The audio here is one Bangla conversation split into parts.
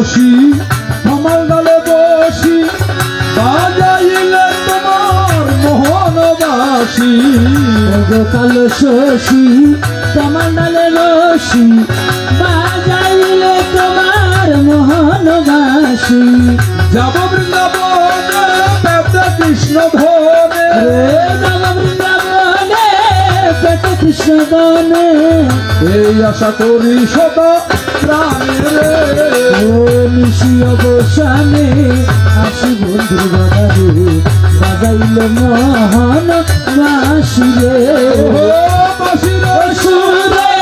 বসি, আমার ডালে বসি, বাজাইলে তোমার মোহনবাসী। কাল শশী কমণ্ডলে রশি, বাজাইলে তোমার মোহনবাসী। যাব বৃন্দাবনে কৃষ্ণ ধনে রে নব বৃন্দাবনে গনে এই আশা করি সদা প্রাণে নিশি অবসানে আসি বন্ধুর বাগানে বাজাইল মোহন বাসি রে। ও সুরে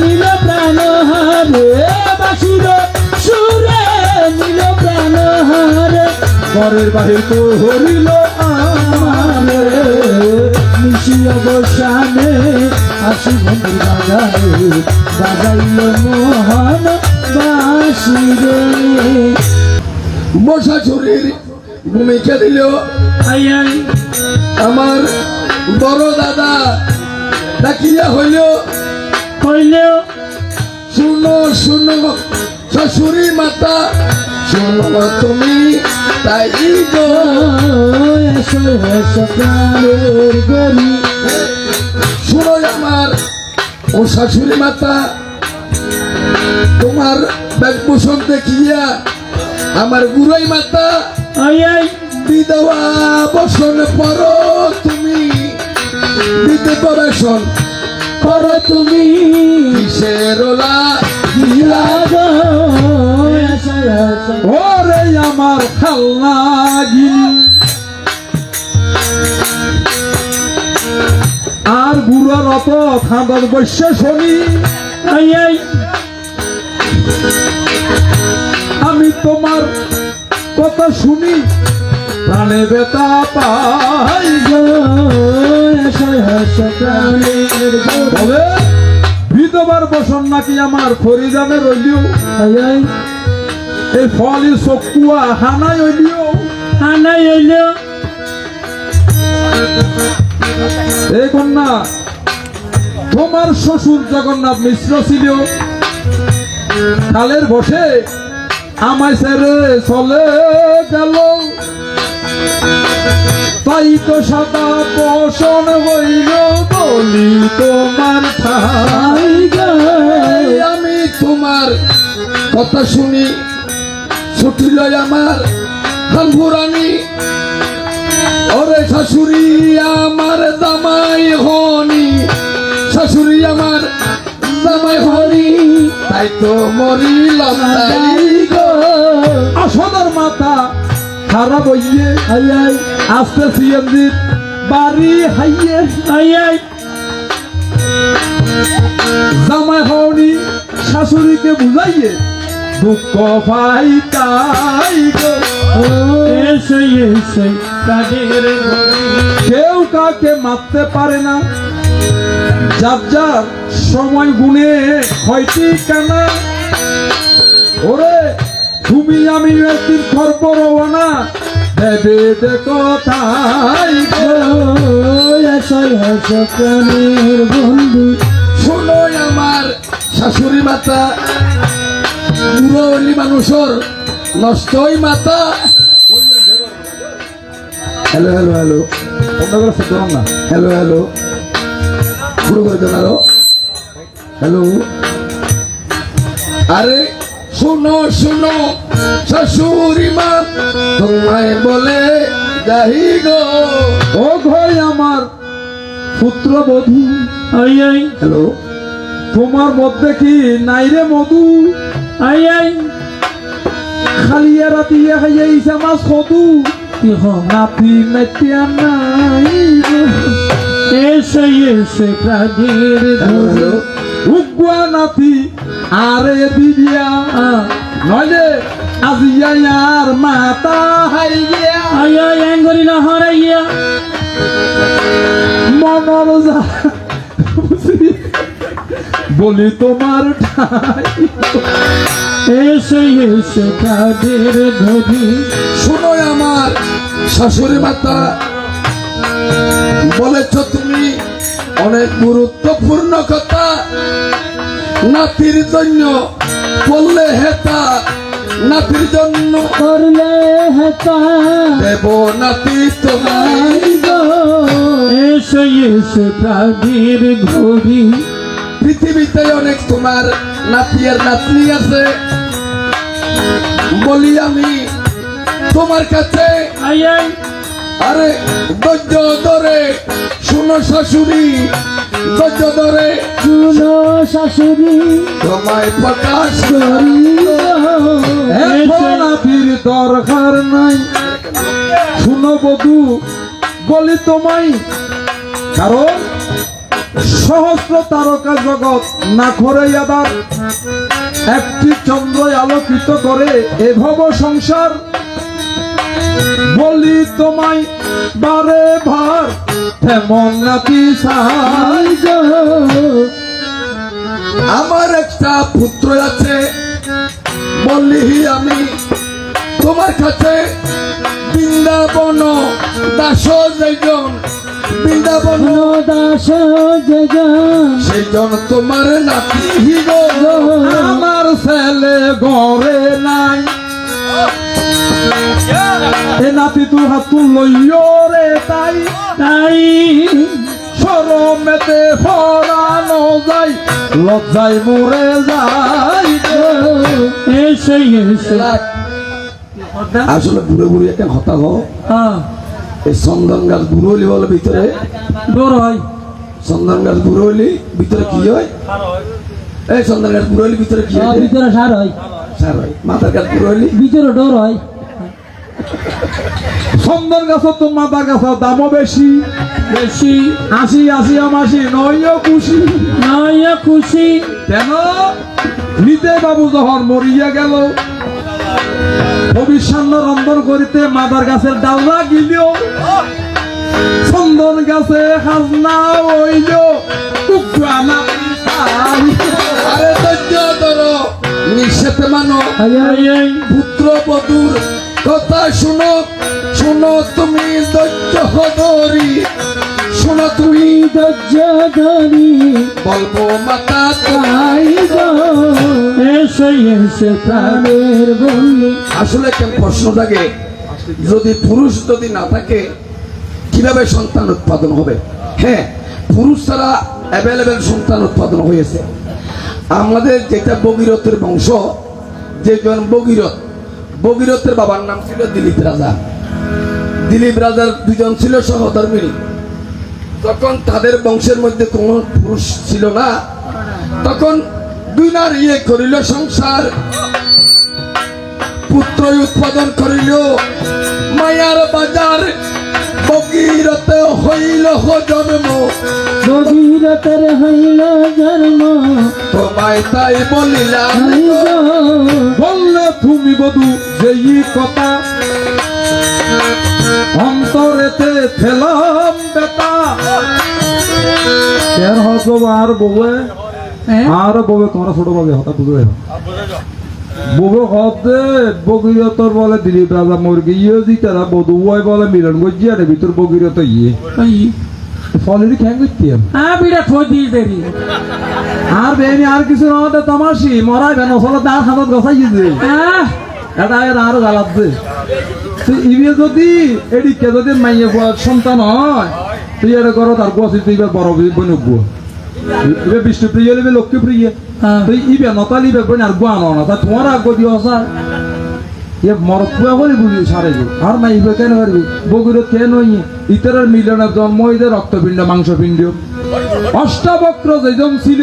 নীল প্রাণ হারে বাসির সুরে নীল প্রাণ হারে ঘরের বাহির তো হরিল। বন্ধুর বাগানে বাজাইল মোহন বাসি রে মশা চুরির ভূমিকা দিল। আমার বড় দাদা ডাকিয়া হইল। কইলেও শুনো শুনো শ্বশুরি মাতা শুনো তুমি তাই গো এসো গরি আমার ও শাশুড়ি মাতা তোমার ব্যাগভূষণ দেখিয়া আমার গুড়াই মাতা বিধবা বসন পর তুমি বিধবা তুমি। কিসেরোলা দিয়া এসো এসো ওরে আমার খালনা গিনি আর বুড়ার অত খাঁদার বৈশ্য শনি। আমি তোমার কথা শুনি প্রাণে বেতা পাই বিধবার বসন নাকি আমার ফরিদানে রইলিও? এই ফলি চকুয়া হানাই হইলিও আনাই এলো এই কন্যা, তোমার শ্বশুর জগন্নাথ মিশ্র ছিল। কালের বসে আমায় ছেড়ে চলে গেল। তাই তো সাদা পোষণ হইল বলি, তোমার আমি তোমার কথা শুনি ছুটিল আমার হালপুরানি ওরে শাশুড়ি, আমার দামাই হনি শাশুড়ি আমার দামাই হনি তাই তো মরিলাম আসদার মাথা খারাপ হইয়ে আই আই আস্তে সিএমজির বাড়ি হাইয়ে আই জামাই হওনি শাশুড়িকে বুঝাইয়ে দুঃখ পাই তাই গো এসো এসো কেউ কাকে মারতে পারে না। যার যার সময় গুনে হয়টি কেনা? ওরে, তুমি আমি একদিন খর্ব রওনা। দেবে প্রাণের বন্ধু। আমার শাশুড়ি মাতা। মুরলি মানুষের নষ্টই মাতা। হ্যালো হ্যালো হ্যালো বন্ধ করে সে করো না। হ্যালো হ্যালো শুরু করে দেন আরও। হ্যালো আরে শোনো শোনো শাশুড়ি মা তোমায় বলে যাই গো। ও ঘয় আমার পুত্রবধূ। I I. হ্যালো তোমার মধ্যে কি নাইরে মধু? আই আই। খালিয়া রাতিয়া খাইয়া ইসা মাছ কদু হ্যালো বন্ধু হ্যালো উগুয়া নাতি আরে দিদিয়া নইলে আজিয়া আর মাতা হাই গিয়া আই আই অ্যাঙ্গরি না হরাইয়া মনর যা বলি তোমার এসো এসো প্রাণের ধরি শোনো আমার শাশুড়ি মাতা বলেছ তুমি অনেক গুরুত্বপূর্ণ কথা। নাতির জন্য বললে হেতা নাতির জন্য করলে হেতা। দেব নাতি তোমায়। এসে এসে প্রাণীর ঘড়ি। পৃথিবীতে অনেক তোমার নাতি আর নাতনি আছে। বলি আমি তোমার কাছে? আরে ধৈর্য ধরে শুনো শাশুড়ি ধৈর্য ধরে। শুনো শাশুড়ি তোমায় প্রকাশ এখন আপির দরকার নাই। শুনো বধু বলি তোমায় কারণ সহস্র তারকা জগৎ না করে আবার। একটি চন্দ্র আলোকিত করে এভব সংসার। বলি তোমায় বারে ভার তেমন সাই আমার একটা পুত্র আছে বললি আমি তোমার কাছে। বৃন্দাবন দাস যেজন বৃন্দাবন দাস সেইজন তোমার নাতি আমার ছেলে ঘরে নাই। এ নাতি তু হাতু লইও রে তাই তাই। সরমেতে ফরানো যাই লজ্জায় মরে যাই এসে এসে। আসলে বুড়ো বুড়ি একটা হতা হো হ্যাঁ। এই চন্দন গাছ বুড়ো হলি বলে ভিতরে। দূর হয়। চন্দন গাছ বুড়ো হলি ভিতরে কি হয়? এই চন্দন গাছ বুড়ো হলি ভিতরে কি হয় ভিতরে সার হয়। সার হয়। মাথার গাছ বুড়ো হলি? ভিতরে ডোর হয়। সুন্দর গাছ তো মাদার গাছ দামও বেশি। বেশি। আসি আসি আমাসি নইও খুশি। নয় খুশি। কেন? নিতে বাবু যখন মরিয়া গেল ভবিষ্যান্ন রন্ধন করিতে মাদার গাছের ডালনা গিলিও। চন্দন গাছে খাজনা হইল আরে ধৈর্য ধরো নিষেধ মানো। পুত্র বধুর কথা শুনো শুনো তুমি ধৈর্য ধরি শুনো তুমি ধৈর্য ধরি। বলব মাতা তাই গো। এসে এসে প্রাণের বন্ধু। আসলে কেন প্রশ্ন থাকে যদি পুরুষ যদি না থাকে কীভাবে সন্তান উৎপাদন হবে? হ্যাঁ পুরুষ ছাড়া অ্যাভেলেবেল সন্তান উৎপাদন হয়েছে। আমাদের যেটা বগিরথের বংশ যেজন বগিরথ বগিরথের বাবার নাম ছিল দিলীপ রাজা। দিলীপ রাজার দুজন ছিল সহধর্মিনী তখন তাদের বংশের মধ্যে কোনো পুরুষ ছিল না তখন দুই নারী ইয়ে করিল সংসার পুত্র উৎপাদন করিল। মায়ার বাজার বগিরতে হইল জন্ম। গভীরতর হইল জন্ম। তোমায় তাই বলিলাম বললে বধু যেই কথা। অন্তরেতে ফেলাম বেটা। কেন হতো আর বউয়ে? হ্যাঁ? আর বউয়ে তোমরা ছোট বাজে হঠাৎ বুঝে হতে বগিরতর বলে দিলীপ রাজা মুরগি ইয়ে দিতারা বধু ওই বলে মিলন গজিয়া রে ভিতর বগিরত ইয়ে। ফলেরই খ্যাং আ বিড়া থই দিয়ে দেরি আর বেনি আর কিছু না তামাশি মরাই বেন ফলে তার হাতত গছাই গেছে আহ এটা এর আরও জ্বালাচ্ছে ইবে যদি এদিকে যদি মাইয়ে সন্তান হয় তুই এটা করো তার গোয়া তুই এবার বড় বনুক গুয়া ইবে লিবে হ্যাঁ। তুই ইবে নতা লিবে বন আর গুয়া না তা তোমার আগ দিও সা ইয়ে মরত পুয়া করে বুঝি সারে গো। আর মাই ইবে কেন পারবি বগুর কেন ইয়ে ইতরের মিলনে জন্ম হইতে রক্তপিণ্ড মাংসপিণ্ড। অষ্টাবক্র যেজন ছিল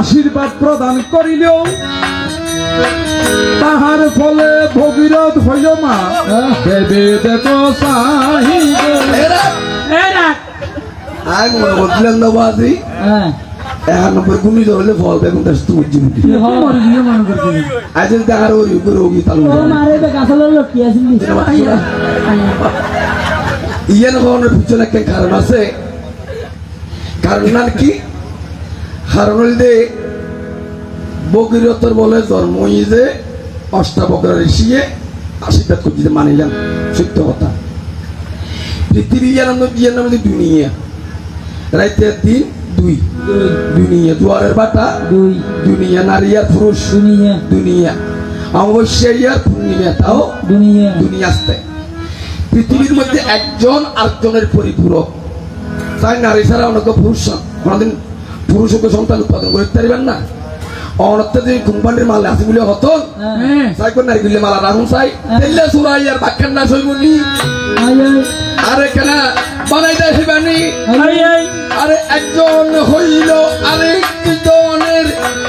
আশীর্বাদ প্রদান করিলেও তাহার ফলে ভগীরথ হইল মা। দেবে আগ মনে করছিলেন না বাদি হ্যাঁ। নম্বর ধরলে ফল দেখুন তার মনে আজ দেখার ওই উপরে তালু ইয়ান হওয়ার পিছনে একটা কারণ আছে। কারণ কি? কারণ হইলে বগিরতর বলে জন্ম যে অষ্টাবকর ঋষিয়ে আশীর্বাদ করছি যে মানিলাম সত্য কথা। পৃথিবী জানানো দিয়ে নাম দুনিয়া। রাইতে দিন দুই। দুনিয়া দুয়ারের বাটা। দুই। দুনিয়া নারী আর পুরুষ। দুনিয়া। দুনিয়া। অমাবস্যা আর পূর্ণিমা তাও দুনিয়া। দুনিয়া আসতে। পৃথিবীর মধ্যে একজন আরেকজনের পরিপূরক। তাই নারী ছাড়া অনেক পুরুষ কোনোদিন পুরুষকে সন্তান উৎপাদন করতে পারবেন না। অনত্য যদি কোম্পানির মাল আছে বলে হতো হ্যাঁ। চাই করে নারী গুলি মালা রাখুন চাই? তেলে সুরাই আর না আই আই। আরে কেনা বানাই দেয় হিবানি আরে একজন হইল আরেকজনের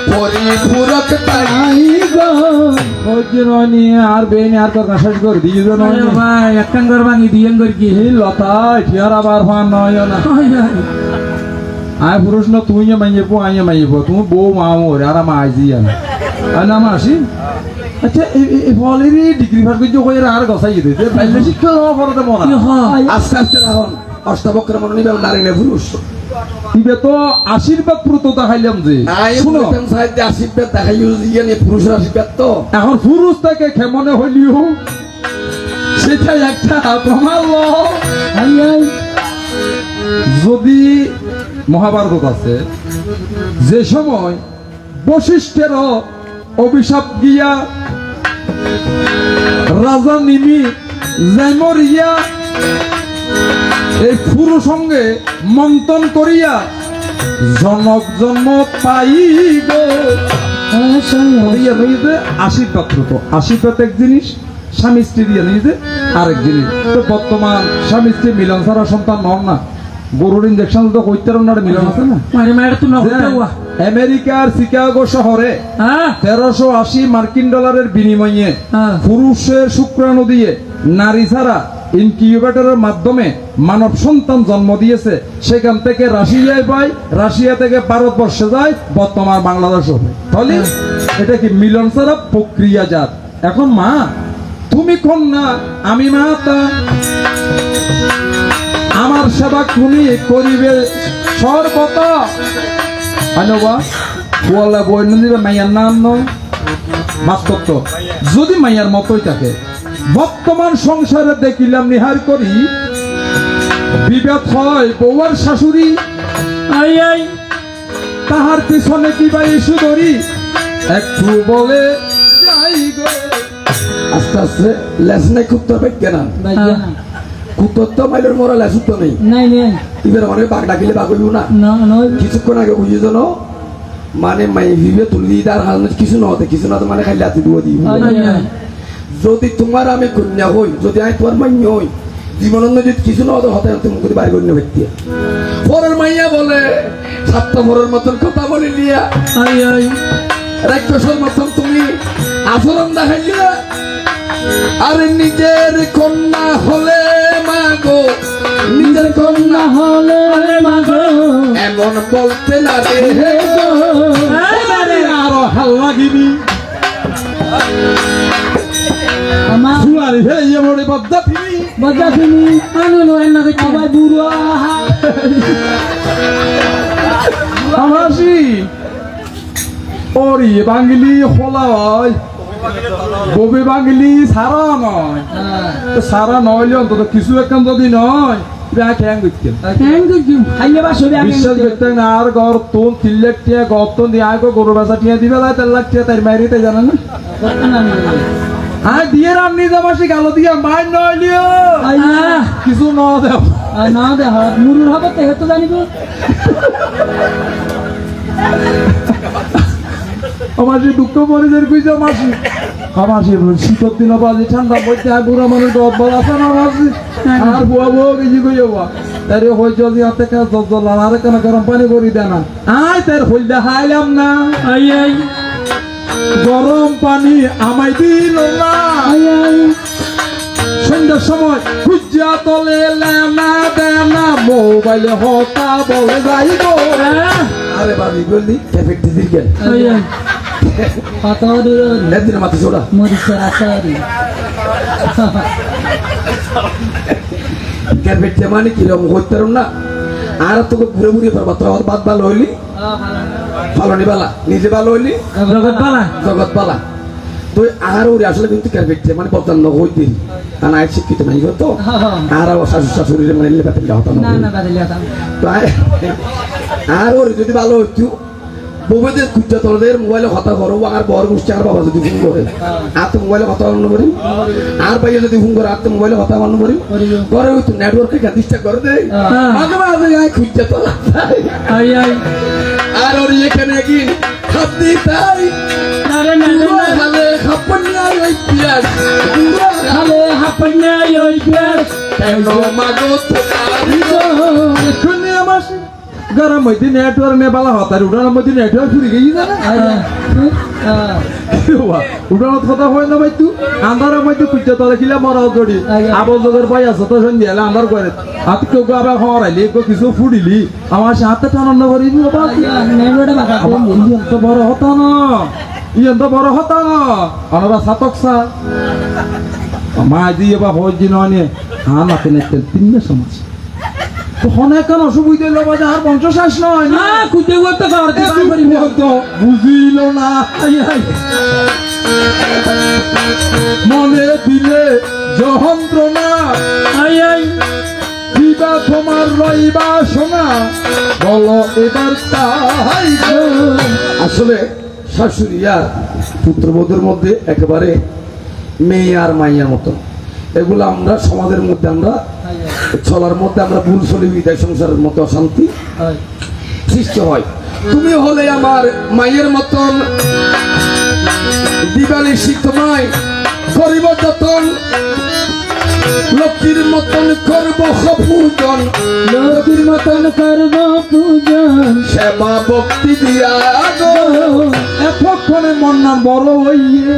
পরিপূরক তাই। আর বেনে আর কথা শেষ করে দিয়ে। ভাই একখান ঘর ভাঙি দিয়েন করি কি? লতা ঠিয়ার আবার ফান নয় না। আয় পুরুষ না তুই মাইয়ে পো আইয়ে মাইয়ে পো তুমি বউ মা মোর আর আমার আইজি আনা আর নাম আসি আচ্ছা এই ফলেরই ডিগ্রি ফার করছে কই আর গসাই দিতে বাইলে শিক্ষা হওয়া পড়তে হয় আস্তে আস্তে রাখুন অষ্টাবক্র মনে নিবে নারী না পুরুষ ইবে তো আশীর্বাদ প্রত দেখাইলাম যে শুনো আশীর্বাদ দেখাই ইয়ে নিয়ে পুরুষের আশীর্বাদ তো এখন পুরুষ থেকে কেমনে হইলিও সেটা একটা প্রমাণ। আই আই যদি মহাভারত আছে। যে সময় বশিষ্ঠের অভিশাপ গিয়া রাজা নিমি জেমরিয়া এই পুরো সঙ্গে মন্থন করিয়া জনক জন্ম পাইব। রইছে আশীর্বাদ তো আশীর্বাদ এক জিনিস স্বামী স্ত্রী দিয়ে নিয়েছে আরেক জিনিস। তো বর্তমান স্বামী স্ত্রী মিলন ছাড়া সন্তান নন না। গরুর ইঞ্জেকশন তো কইতে কইতার মিলন আছে না? মারি মারি তো আমেরিকার শিকাগো শহরে হ্যাঁ? তেরোশো আশি মার্কিন ডলারের বিনিময়ে হ্যাঁ। পুরুষের শুক্রাণু দিয়ে নারী ছাড়া ইনকিউবেটরের মাধ্যমে মানব সন্তান জন্ম দিয়েছে। সেখান থেকে রাশিয়ায় পায় রাশিয়া থেকে ভারতবর্ষে যায় বর্তমান বাংলাদেশ তাহলে এটা কি মিলন ছাড়া প্রক্রিয়াজাত এখন মা তুমি কন্যা আমি মা তা আমার সেবা তুমি করিবে সর্বতা। আনোবা বলে বই দিবে মাইয়ার নাম নয় বাস্তব যদি মাইয়ার মতোই থাকে বর্তমান সংসারে দেখিলাম নিহার করি বিবাদ হয় বউয়ার শাশুড়ি। আই আই। তাহার পিছনে কি বা ইস্যু ধরি? একটু বলে যাই গো। আস্তে আস্তে লেস নাই কুত্তর পেট কেনা? না কুত্তর তো মাইলের মরা লেস নেই। নাই নাই। এবার অনেক বাঘ ডাকিলে বাঘ হইব না। কিছুক্ষণ আগে বুঝি যেন মানে মাই ভিবে তুলি দিয়ে তার হাল কিছু না হতে কিছু না মানে খালি হাতে দিয়ে যদি তোমার আমি কন্যা হই যদি আমি তোমার মাইয়া হই জীবনন্দ যদি কিছু না হতে হতে তুমি করে বাড়ি কন্যা ব্যক্তি। পরের মাইয়া বলে সাতটা মরের মতন কথা বলি আই রাক্ষসের মতন তুমি আচরণ দেখাইয়া আরে নিজের কন্যা হলে মাগো। নিজের কন্যা হলে মাগো। এমন বলতে না রে হে গো। এই বারে। আরও হাল লাগিনি। আমার হে বদ্দা ফিরি বজা তুমি আনো নয় না কে? বাবা বুড়ো আমাসি ওরি বাঙালি খোলা হয় ববি বাঙালি সারা নয়। তো সারা নইলে অন্তত কিছু একখান যদি নয় হ্যাং আর গর তো তিল্লের টিয়া গপ্তন দিয়ে আগে গরু বেচা টিয়া দিবে লাই তেল লাখ টিয়া তাই মারিতে জানে না আর দিয়ে রান্নি জামাসি গালো দিয়ে মার নইলিও কিছু ন দেব না দে হাত মুরুর হবে তে তো জানিব। আমার যে দুঃখ পরিদের কইছে মাসি। আমার সে শীতের দিন বাজে ঠান্ডা পড়তে আর বুড়া মানুষ দশ বল আছে না মাসি? আর বুয়া বুয়া কিছু কই যাবা তারে হই যদি হাতে কাজ দল আর কেন গরম পানি করি দে না? আয় তার হইল দেখাইলাম না। আই আই। গরম পানি আমায় দিল না। আই আই। সন্ধ্যার সময় খুঁজা তলে লেনা দেনা মোবাইলে হতা বলে যাই গো আরে বাবি বললি ক্যাফেট দিদির গেল আই আই পাতরি একদিন মাথা ছোড়া মরিসা আসারি ক্যাফেট মানে কীরকম করতে পারুন না আর তোকে ঘুরে ঘুরে পারবা তো বাদ ভালো হইলি ভালো নি বালা নিজে ভালো হইলি জগৎ পালা জগৎ বালা তো আর ওরে আসলে কিন্তু কেন দেখছে মানে বদলান হই দিন আর আয় শিক্ষিত নাই তো আর ও শাশুড়ি শাশুড়ির মানে লেপাতে হতো না না না বাদে আর ওর যদি ভালো হইতো বউদের খুঁজতে তোদের মোবাইলে কথা করো আর বর গোষ্ঠী আর বাবা যদি ফোন করে। আর তো মোবাইলে কথা বলানো করি আর ভাইয়া যদি ফোন করে আর তো মোবাইলে কথা বলানো করি করে ওই তো নেটওয়ার্কে গাদিসটা করে দেয়। মাঝে মাঝে খুঁজতে আই আই আর ওর এখানে কি খাপ তাই? আরে খালে না ওই পিয়াজ। খালে হাপনে ওই গ্যাস কেন মাগো তোমার এক্ষুনি আমার গরম মধ্যে নেটওয়ার্ক নিয়ে বালা হতার উড়ানোর মধ্যে নেটওয়ার্ক ফুরি গেছি জানা উড়ানোর কথা হয় না ভাই তু? আন্ধারের মধ্যে খুঁজতে তোরা কিলা মরা জড়ি। আগে। আবল ভাই আছে তো সন্ধ্যা এলে আন্ধার করে। হাত কেউ আবার হরাইলি কেউ কিছু ফুডিলি। আমার সে হাতে টানান্ন বাবা ইয়ন তো বড় হতা না। ইয়ন তো বড় হতা না। অনরা সাতক সা। মা দিয়ে বা হজ দিন অনে হা না কেন তিন সমাজ তো হনে কেন অসুবিধা লবা যে আর বংশ শেষ নয়। না কুতে করতে বুঝিল না। মনে দিলে যন্ত্রণা। আই আই দিবা তোমার রইবা শোনা বলো এবার তাই। আসলে শাশুড়ি আর পুত্রবোধের মধ্যে একেবারে মেয়ে আর মাইয়ার মতো এগুলো আমরা সমাজের মধ্যে আমরা চলার মধ্যে আমরা ভুল চলি বিদায় সংসারের মতো অশান্তি সৃষ্টি হয়। তুমি হলে আমার মায়ের মতন দিবালি তোমায় করিব যতন লক্ষ্মীর মতন করব পূজন লোকের মতন করব পূজন। সেবা ভক্তি দিয়া গো এতক্ষণে মন্নার বড় হইয়ে।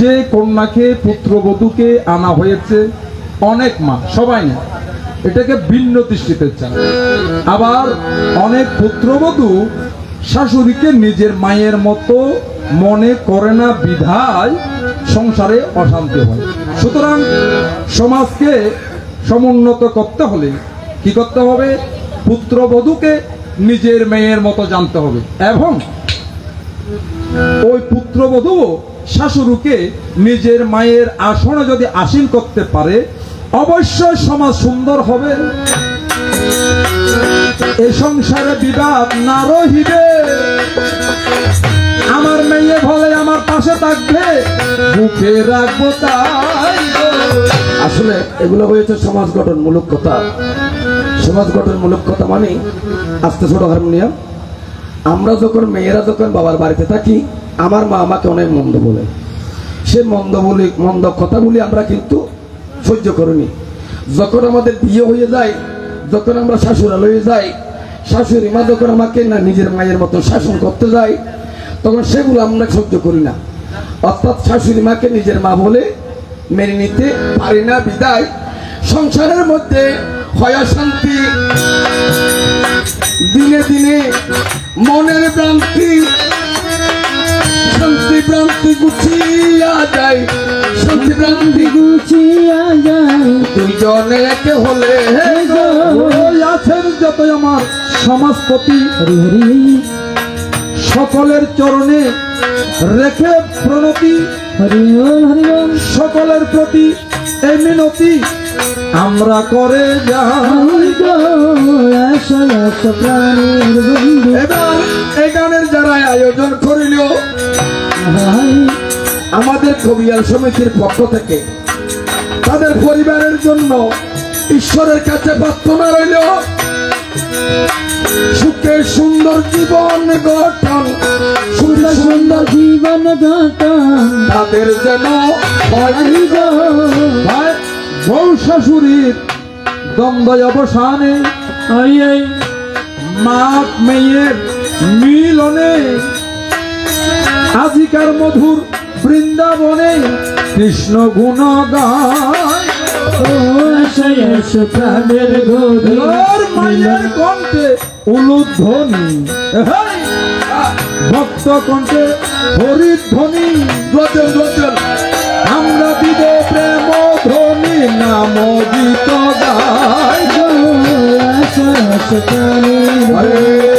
যে কন্যাকে, পুত্রবধূকে আনা হয়েছে অনেক মা, সবাই না, এটাকে ভিন্ন দৃষ্টিতে চায়। আবার অনেক পুত্রবধূ শাশুড়িকে নিজের মায়ের মতো মনে করে না, বিধায় সংসারে অশান্তি হয়। সুতরাং সমাজকে সমুন্নত করতে হলে কি করতে হবে? পুত্রবধূকে নিজের মেয়ের মতো জানতে হবে। এবং ওই পুত্রবধূ শাশুড়িকে নিজের মায়ের আসনে যদি আসীন করতে পারে, অবশ্যই সমাজ সুন্দর হবে। এ সংসারে বিবাদ না রহিবে। আমার মেয়ে বলে আমার পাশে থাকবে বুকে রাখব তাই আসলে এগুলো হয়েছে সমাজ গঠনমূলক কথা। সমাজ গঠনমূলক কথা মানে আস্তে ছোট হারমোনিয়াম। আমরা যখন, মেয়েরা যখন বাবার বাড়িতে থাকি আমার মা আমাকে অনেক মন্দ বলে। সে মন্দ বলি, মন্দ কথাগুলি আমরা কিন্তু সহ্য করিনি। যখন আমাদের বিয়ে হয়ে যায়, যখন আমরা শাশুড়ালয়ে যাই, শাশুড়ি মা যখন আমাকে না নিজের মায়ের মতো শাসন করতে যায়, তখন সেগুলো আমরা সহ্য করি না। অর্থাৎ শাশুড়ি মাকে নিজের মা বলে মেনে নিতে পারি না, বিদায়। সংসারের মধ্যে হয় শান্তি দিনে দিনে মনের ভ্রান্তি। শান্তি ভ্রান্তি গুছিয়া যায় শান্তি ভ্রান্তি গুছিয়া যায়। দুইজনে একে হলে আছেন যত আমার সমাজপতি। সকলের চরণে রেখে প্রণতি। সকলের প্রতি এই মিনতি। আমরা করে এবার এই গানের যারা আয়োজন করিল আমাদের কবিয়াল সমিতির পক্ষ থেকে তাদের পরিবারের জন্য ঈশ্বরের কাছে প্রার্থনা রইল। সুখে সুন্দর জীবন গঠন সুন্দর সুন্দর সুন্দর জীবন গঠন। তাদের যেন শাশুড়ির দ্বন্দ্ব অবসানে আই আই মা মেয়ের মিলনে রাজিকার মধুর বৃন্দাবনে কৃষ্ণ গুণ গায় ও এসো এসো প্রাণের গভীর মায়ের কণ্ঠে উলুধ্বনি। ভক্ত কণ্ঠে হরিধ্বনি। রজন রজন গীত গাই হরে